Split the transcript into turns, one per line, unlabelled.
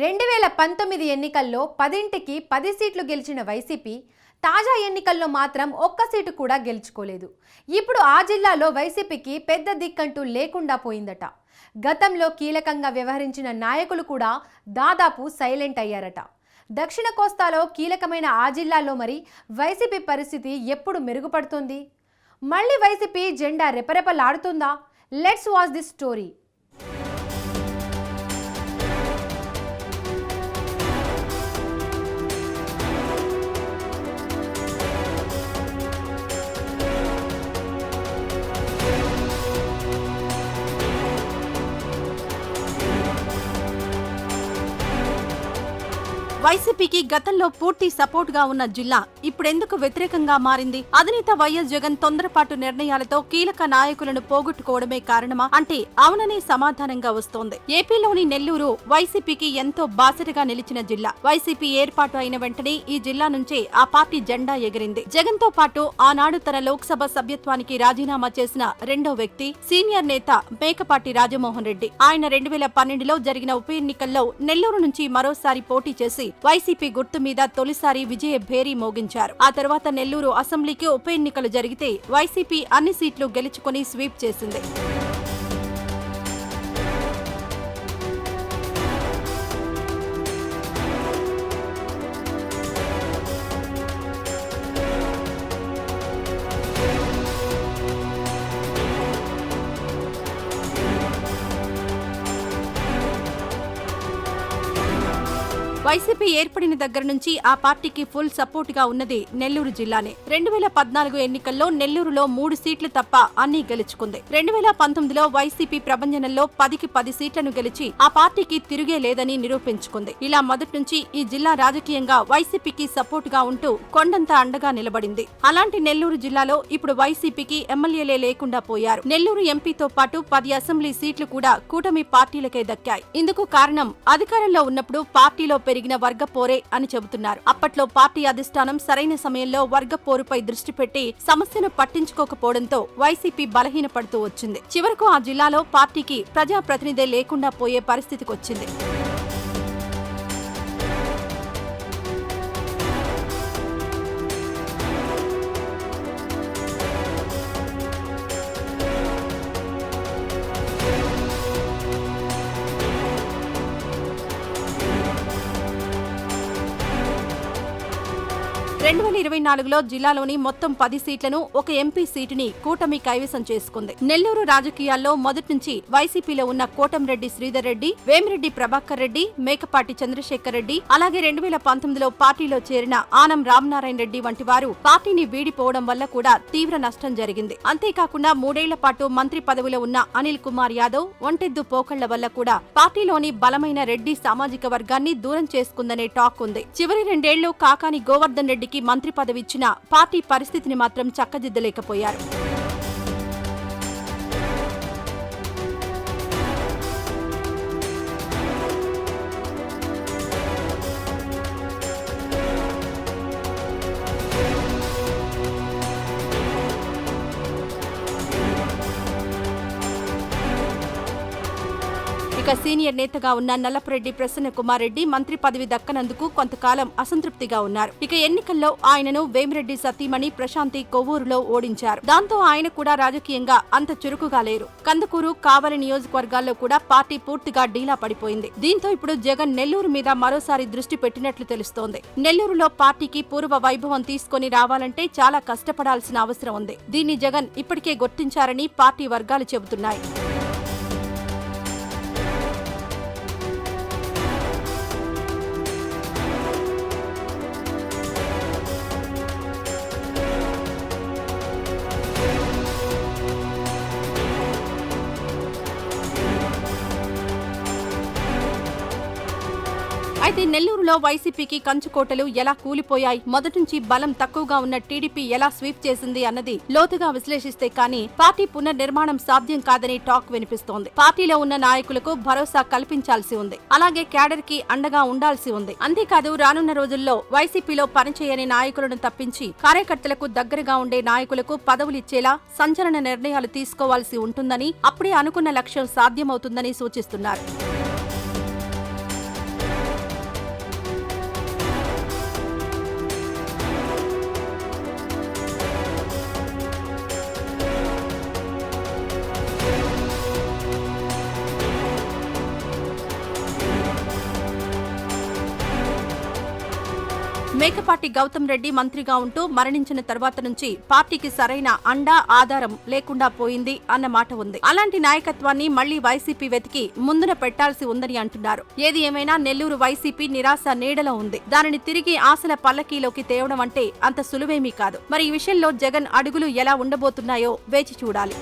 రెండు వేల పంతొమ్మిది ఎన్నికల్లో పదింటికి పది సీట్లు గెలిచిన వైసీపీ తాజా ఎన్నికల్లో మాత్రం ఒక్క సీటు కూడా గెలుచుకోలేదు. ఇప్పుడు ఆ జిల్లాలో వైసీపీకి పెద్ద దిక్కంటూ లేకుండా పోయిందట. గతంలో కీలకంగా వ్యవహరించిన నాయకులు కూడా దాదాపు సైలెంట్ అయ్యారట. దక్షిణ కోస్తాలో కీలకమైన ఆ జిల్లాలో మరి వైసీపీ పరిస్థితి ఎప్పుడు మెరుగుపడుతుంది? మళ్ళీ వైసీపీ జెండా రెపరెపలాడుతుందా? లెట్స్ వాచ్ దిస్ స్టోరీ
వైసీపీకి గతంలో పూర్తి సపోర్ట్గా ఉన్న జిల్లా ఇప్పుడెందుకు వ్యతిరేకంగా మారింది? అధినేత వైఎస్ జగన్ తొందరపాటు నిర్ణయాలతో కీలక నాయకులను పోగొట్టుకోవడమే కారణమా? అంటే అవుననే సమాధానంగా వస్తోంది. ఏపీలోని నెల్లూరు వైసీపీకి ఎంతో బాసటగా నిలిచిన జిల్లా. వైసీపీ ఏర్పాటు అయిన వెంటనే ఈ జిల్లా నుంచే ఆ పార్టీ జెండా ఎగిరింది. జగన్తో పాటు ఆనాడు తన లోక్సభ సభ్యత్వానికి రాజీనామా చేసిన రెండో వ్యక్తి సీనియర్ నేత మేకపాటి రాజమోహన్ రెడ్డి. ఆయన రెండు వేల పన్నెండులో జరిగిన ఉప ఎన్నికల్లో నెల్లూరు నుంచి మరోసారి పోటీ చేసి వైసీపీ గుర్తు మీద తొలిసారి విజయ భేరీ మోగించారు. ఆ తర్వాత నెల్లూరు అసెంబ్లీకి ఉప ఎన్నికలు జరిగితే వైసీపీ అన్ని సీట్లు గెలుచుకుని స్వీప్ చేసింది. వైసీపీ ఏర్పడిన దగ్గర నుంచి ఆ పార్టీకి ఫుల్ సపోర్ట్గా ఉన్నది నెల్లూరు జిల్లానే. రెండు వేల పద్నాలుగు ఎన్నికల్లో నెల్లూరులో మూడు సీట్లు తప్ప అన్ని గెలుచుకుంది. రెండు వేల పంతొమ్మిదిలో వైసీపీ ప్రభంజనంలో పదికి పది సీట్లను గెలిచి ఆ పార్టీకి తిరిగే లేదని నిరూపించుకుంది. ఇలా మొదటి నుంచి ఈ జిల్లా రాజకీయంగా వైసీపీకి సపోర్ట్గా ఉంటూ కొండంత అండగా నిలబడింది. అలాంటి నెల్లూరు జిల్లాలో ఇప్పుడు వైసీపీకి ఎమ్మెల్యేలే లేకుండా పోయారు. నెల్లూరు ఎంపీతో పాటు పది అసెంబ్లీ సీట్లు కూడా కూటమి పార్టీలకే దక్కాయి. ఇందుకు కారణం అధికారంలో ఉన్నప్పుడు పార్టీలో పెరిగిన వర్గ పోరే అని చెబుతున్నారు. అప్పట్లో పార్టీ అధిష్టానం సరైన సమయంలో వర్గ పోరుపై దృష్టి పెట్టి సమస్యను పట్టించుకోకపోవడంతో వైసీపీ బలహీనపడుతూ వచ్చింది. చివరకు ఆ జిల్లాలో పార్టీకి ప్రజాప్రతినిధే లేకుండా పోయే పరిస్థితికి రెండు వేల ఇరవై నాలుగులో జిల్లాలోని మొత్తం పది సీట్లను ఒక ఎంపీ సీటుని కూటమి కైవసం చేసుకుంది. నెల్లూరు రాజకీయాల్లో మొదటి నుంచి వైసీపీలో ఉన్న కోటంరెడ్డి శ్రీధర్ రెడ్డి వేమిరెడ్డి ప్రభాకర్ రెడ్డి మేకపాటి చంద్రశేఖర్ రెడ్డి అలాగే రెండు వేల పంతొమ్మిదిలో పార్టీలో చేరిన ఆనం రామనారాయణ రెడ్డి వంటి వారు పార్టీని వీడిపోవడం వల్ల కూడా తీవ్ర నష్టం జరిగింది. అంతేకాకుండా మూడేళ్ళ పాటు మంత్రి పదవిలో ఉన్న అనిల్ కుమార్ యాదవ్ ఒంటెద్దు పోకళ్ళ వల్ల కూడా పార్టీలోని బలమైన రెడ్డి సామాజిక వర్గాన్ని దూరం చేసుకుందనే టాక్ ఉంది. చివరి రెండేళ్ళు కాకాని గోవర్ధన్ రెడ్డికి మంత్రి పదవి ఇచ్చిన పార్టీ పరిస్థితిని మాత్రం చక్కదిద్దలేకపోయారు. సీనియర్ నేతగా ఉన్న నల్లపరెడ్డి ప్రసన్న కుమార్ రెడ్డి మంత్రి పదవి దక్కనందుకు కొంతకాలం అసంతృప్తిగా ఉన్నారు. ఇక ఎన్నికల్లో ఆయనను వేమిరెడ్డి సతీమణి ప్రశాంతి కొవ్వూరులో ఓడించారు. దాంతో ఆయన కూడా రాజకీయంగా అంత చురుకుగా లేరు. కందుకూరు కావలి నియోజకవర్గాల్లో కూడా పార్టీ పూర్తిగా డీలా పడిపోయింది. దీంతో ఇప్పుడు జగన్ నెల్లూరు మీద మరోసారి దృష్టి పెట్టినట్లు తెలుస్తోంది. నెల్లూరులో పార్టీకి పూర్వ వైభవం తీసుకొని రావాలంటే చాలా కష్టపడాల్సిన అవసరం ఉంది. దీన్ని జగన్ ఇప్పటికే గుర్తించారని పార్టీ వర్గాలు చెబుతున్నాయి. అయితే నెల్లూరులో వైసీపీకి కంచుకోటలు ఎలా కూలిపోయాయి? మొదటి నుంచి బలం తక్కువగా ఉన్న టీడీపీ ఎలా స్వీప్ చేసింది అన్నది లోతుగా విశ్లేషిస్తే కానీ పార్టీ పునర్నిర్మాణం సాధ్యం కాదని టాక్ వినిపిస్తోంది. పార్టీలో ఉన్న నాయకులకు భరోసా కల్పించాల్సి ఉంది. అలాగే క్యాడర్కి అండగా ఉండాల్సి ఉంది. అంతేకాదు రానున్న రోజుల్లో వైసీపీలో పనిచేయని నాయకులను తప్పించి కార్యకర్తలకు దగ్గరగా ఉండే నాయకులకు పదవులిచ్చేలా సంచలన నిర్ణయాలు తీసుకోవాల్సి ఉంటుందని అప్పుడే అనుకున్న లక్ష్యం సాధ్యమవుతుందని సూచిస్తున్నారు. మేకపాటి గౌతమ్ రెడ్డి మంత్రిగా ఉంటూ మరణించిన తర్వాత నుంచి పార్టీకి సరైన అండా ఆధారం లేకుండా పోయింది అన్న మాట ఉంది. అలాంటి నాయకత్వాన్ని మళ్ళీ వైసీపీ వెతికి ముందున పెట్టాల్సి ఉందని అంటున్నారు. ఏది ఏమైనా నెల్లూరు వైసీపీ నిరాశ నీడలో ఉంది. దానిని తిరిగి ఆశల పల్లకీలోకి తేవడం అంటే అంత సులువేమీ కాదు. మరి ఈ విషయంలో జగన్ అడుగులు ఎలా ఉండబోతున్నాయో వేచి చూడాలి.